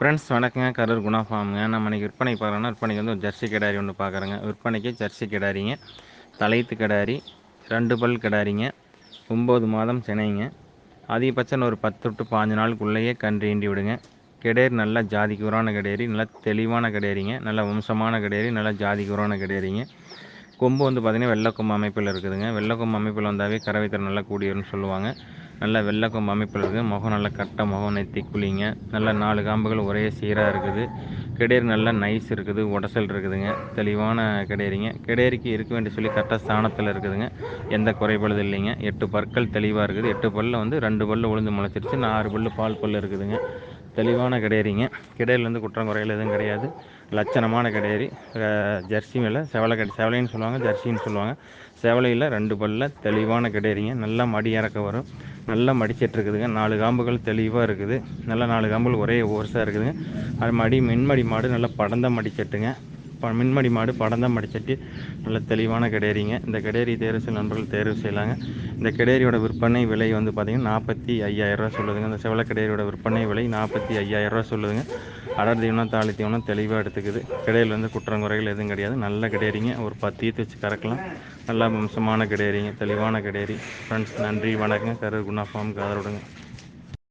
Friends வணக்கங்க. கரூர் குணா ஃபார்முங்க. நம்ம இன்றைக்கி விற்பனை பார்க்குறோன்னா விற்பனைக்கு வந்து ஒரு ஜெர்சி கிடாரி ஒன்று பார்க்குறேங்க. விற்பனைக்கு ஜெர்சி கிடாரிங்க. தலைத்து கிடாரி ரெண்டு பல் கிடாரிங்க. ஒம்பது மாதம் சினைங்க. அதிகபட்சம் ஒரு பத்து டு பாஞ்சு நாளுக்குள்ளேயே கன்று ஈண்டி விடுங்க. கிடேரி நல்லா ஜாதிக்குறான கிடேரி நல்லா தெளிவான கிடேரிங்க. நல்ல வம்சமான கிடேரி நல்லா ஜாதிக்குறான கிடேரிங்க. கொம்பு வந்து பார்த்திங்கன்னா வெள்ளக்கொம்பு அமைப்பில் இருக்குதுங்க. வெள்ளக்கொம்பு அமைப்பில் வந்தாவே கறவை நல்லா கூடியவர்னு சொல்லுவாங்க. நல்ல வெள்ளைக்கொம்பு அமைப்பில் இருக்குது முகம் நல்லா கரெக்டாக முகம் நெத்தி குழிங்க நல்ல நாலு காம்புகள் ஒரே சீராக இருக்குது. கிடேரி நல்லா நைஸ் இருக்குது. உடசல் இருக்குதுங்க. தெளிவான கிடேரிங்க கிடேரிக்கு இருக்க வேண்டிய சொல்லி கரெக்டாக ஸ்தானத்தில் இருக்குதுங்க. எந்த குறைபாடு இல்லைங்க. எட்டு பற்கள் தெளிவாக இருக்குது. எட்டு பல்ல வந்து ரெண்டு பல்லு உளுந்து முளைச்சிருச்சு. ஆறு பல்லு பால் பல்லு இருக்குதுங்க. தெளிவான கிடையாரிங்க கிடையிலேருந்து குற்றம் குறையில் எதுவும் கிடையாது. லட்சணமான கிடையாரி ஜெர்சி மேலே செவலை கடை செவலைன்னு சொல்லுவாங்க ஜெர்சின்னு சொல்லுவாங்க. செவலையில் ரெண்டு பல்லில் தெளிவான கிடையாரிங்க நல்லா மடி இறக்க வரும். நல்லா மடிச்சிட்ருக்குதுங்க நாலு காம்புகள் தெளிவாக இருக்குது. நல்லா நாலு காம்புகள் ஒரே ஓர்ஸாக இருக்குதுங்க. அது மடி மென்மடி மாடு நல்லா படந்த மடிச்சட்டுங்க. மின்மடி மாடு படந்தான் மடிச்சட்டி நல்ல தெளிவான கிடேரிங்க இந்த கிடேரி தேர்வு செய்ய நண்பர்கள் தேர்வு செய்யலாங்க. இந்த கிடேரியோட விற்பனை விலை வந்து பார்த்திங்கன்னா நாற்பத்தி ஐயாயிரரூவா சொல்லுதுங்க. இந்த செவல கிடேரியோட விற்பனை விலை நாற்பத்தி ஐயாயிரரூவா சொல்லுதுங்க. அடர் தீவனம் தாளி தீவனம் தெளிவாக எடுத்துக்குது. கிடையில் வந்து குற்றங்குறைகள் எதுவும் கிடையாது. நல்ல கிடேரிங்க ஒரு பத்து ஈத்து வச்சு கறக்கலாம். நல்லா வம்சமான கிடேரிங்க தெளிவான கிடேரி ஃப்ரெண்ட்ஸ் நன்றி வணக்கம் கரு குணா ஃபார்ம் காதருடுங்க